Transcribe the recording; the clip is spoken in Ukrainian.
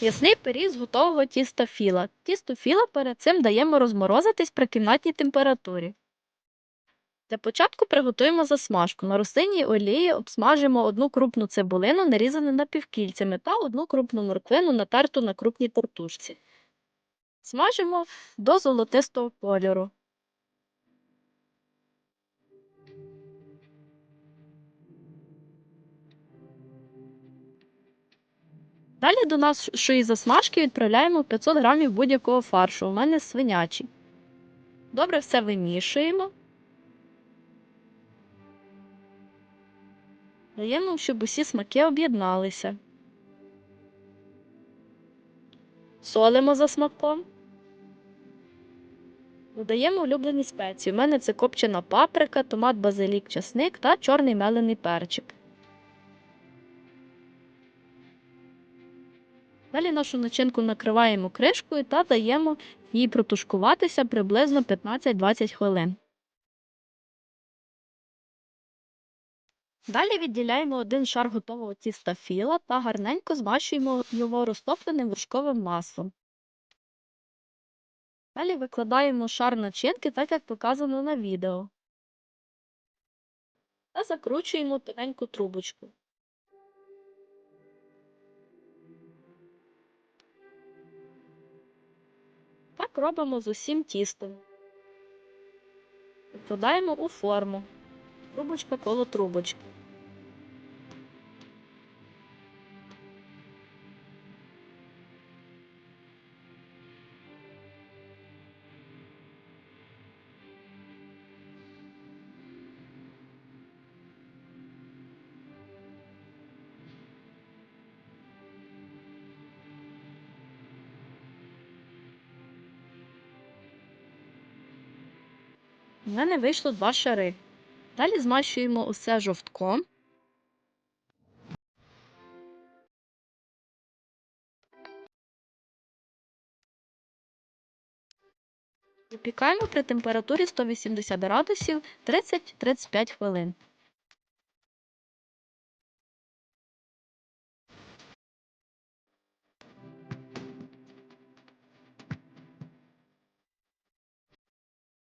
Ясний пиріг з готового тіста філа. Тісто філа перед цим даємо розморозитись при кімнатній температурі. Для початку приготуємо засмажку. На рослинній олії обсмажимо одну крупну цибулину, нарізану напівкільцями, та одну крупну морквину, натерту на крупній тертушці. Смажимо до золотистого кольору. Далі до нашої засмажки відправляємо 500 грамів будь-якого фаршу. У мене свинячий. Добре все вимішуємо. Даємо, щоб усі смаки об'єдналися. Солимо за смаком. Додаємо улюблені спеції. У мене це копчена паприка, томат, базилік, часник та чорний мелений перчик. Далі нашу начинку накриваємо кришкою та даємо їй протушкуватися приблизно 15-20 хвилин. Далі відділяємо один шар готового тіста філа та гарненько змащуємо його розтопленим вершковим маслом. Далі викладаємо шар начинки, так як показано на відео. Та закручуємо тоненьку трубочку. Так з усім тістом. Додаємо у форму. Трубочка коло трубочки. У мене вийшло два шари. Далі змащуємо усе жовтком. Випікаємо при температурі 180 градусів 30-35 хвилин.